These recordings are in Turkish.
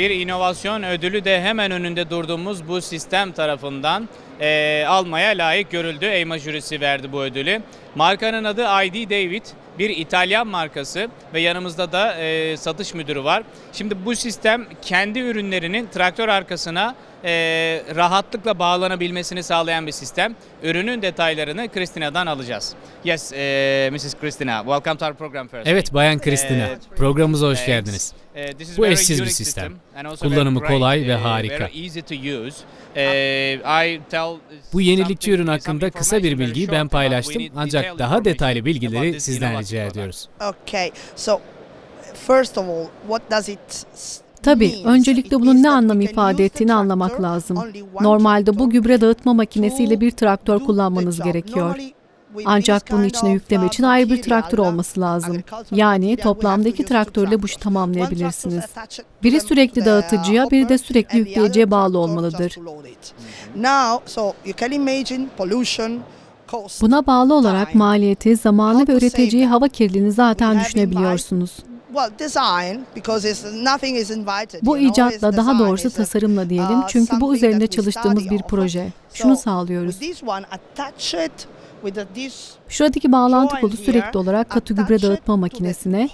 bir inovasyon ödülü de hemen önünde durduğumuz bu sistem tarafından e, almaya layık görüldü. EYMA jürisi verdi bu ödülü. Markanın adı ID David. Bir İtalyan markası ve yanımızda da e, satış müdürü var. Şimdi bu sistem kendi ürünlerinin traktör arkasına e, rahatlıkla bağlanabilmesini sağlayan bir sistem. Ürünün detaylarını Christina'dan alacağız. Yes, e, Mrs. Christina, welcome to our program first. Evet Bayan Kristina, Ee, programımıza hoş geldiniz. İs Bu eşsiz bir sistem. Kullanımı kolay ve eh, harika. Eh, I tell Bu yenilikçi ürün hakkında kısa bir bilgiyi ben we paylaştım ancak daha detaylı bilgileri sizden rica ediyoruz. Okay, so first of all, what does it s- Tabii, öncelikle bunun ne anlam ifade ettiğini anlamak lazım. Normalde bu gübre dağıtma makinesiyle bir traktör kullanmanız gerekiyor. Ancak bunun içine yükleme için ayrı bir traktör olması lazım. Yani toplamda to iki traktörle bu işi tamamlayabilirsiniz. Biri sürekli dağıtıcıya, biri de sürekli yükleyiciye bağlı olmalıdır. Buna bağlı olarak maliyeti, zamanı ve üreteceği hava kirliliğini zaten düşünebiliyorsunuz. Bu icatla daha doğrusu tasarımla diyelim uh, çünkü bu üzerinde çalıştığımız bir proje. Şunu sağlıyoruz. Şuradaki bağlantı kolu sürekli olarak katı gübre dağıtma makinesine,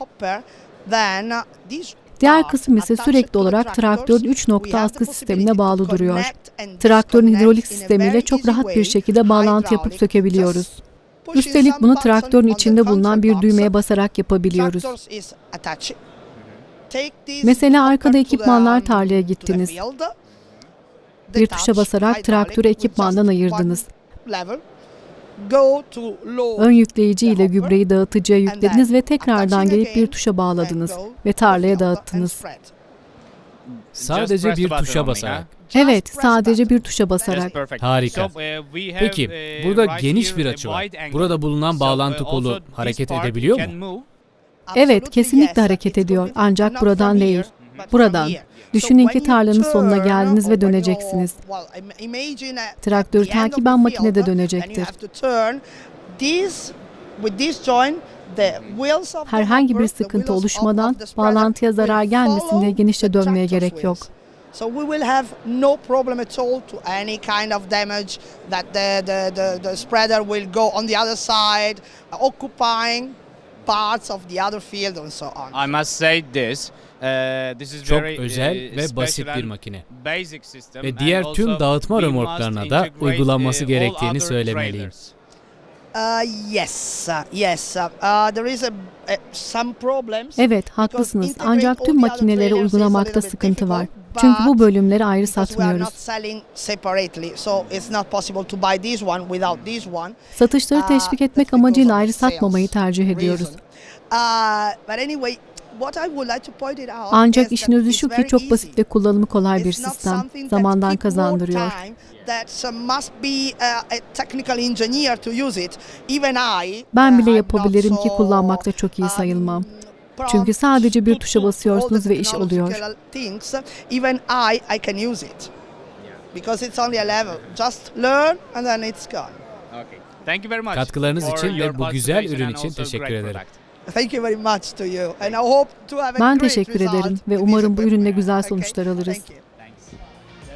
diğer kısım ise sürekli olarak traktörün 3 We nokta askı sistemine bağlı duruyor. Traktörün hidrolik sistemiyle çok rahat bir şekilde bağlantı yapıp sökebiliyoruz. Üstelik bunu traktörün içinde bulunan bir düğmeye basarak yapabiliyoruz. Mesela arkada ekipmanlar tarlaya gittiniz. Bir tuşa basarak traktörü ekipmandan ayırdınız. Ön yükleyici ile gübreyi dağıtıcıya yüklediniz ve tekrardan gelip bir tuşa bağladınız ve tarlaya dağıttınız. Sadece bir tuşa basarak. Evet, sadece bir tuşa basarak. Harika. Have, Peki, eh, burada geniş bir açı var. Burada bulunan bağlantı eh, kolu hareket edebiliyor mu? Evet, kesinlikle hareket ediyor. Ancak buradan değil, buradan. Düşünün ki tarlanın sonuna geldiniz ve döneceksiniz. Traktörü takiben makinede dönecektir. Herhangi bir sıkıntı oluşmadan bağlantıya zarar gelmesin diye genişçe dönmeye gerek yok. So we will have no problem at all to any kind of damage that the, the, the, the spreader will go on the other side, occupying parts of the other field and so on. I must say this. this is Çok very, özel ve basit special bir and makine. basic system Ve diğer tüm also dağıtma römorklarına must da integrate, uygulanması gerektiğini söylemeliyim. Trailers. Uh, yes, uh, yes. Uh, uh, there is a, a, some problems. Evet, haklısınız. Ancak tüm a uygulamakta sıkıntı var. Çünkü bu bölümleri ayrı satmıyoruz. selling separately, so it's not possible to buy this one without this one. Satışları Uh, teşvik etmek that's because amacıyla ayrı satmamayı tercih ediyoruz. Reason. Uh, but anyway, what I would like to point it out Ancak is işin that özü it's şu ki çok basit ve kullanımı kolay bir sistem. something that Zamandan kazandırıyor. uh, must be uh, a technical engineer to use it. Even I. Ben uh, bile I'm yapabilirim ki kullanmakta çok iyi um, sayılmam. Çünkü sadece bir tuşa basıyorsunuz ve iş oluyor. technological Things, even I, I can use it. Because it's only a level. Just learn and then it's gone. Okay. Thank you very much Katkılarınız için ve bu güzel ürün için teşekkür ederim. Product. Thank you very much to you. And I hope to have a Ben teşekkür ederim ve umarım bu ürünle güzel sonuçlar alırız.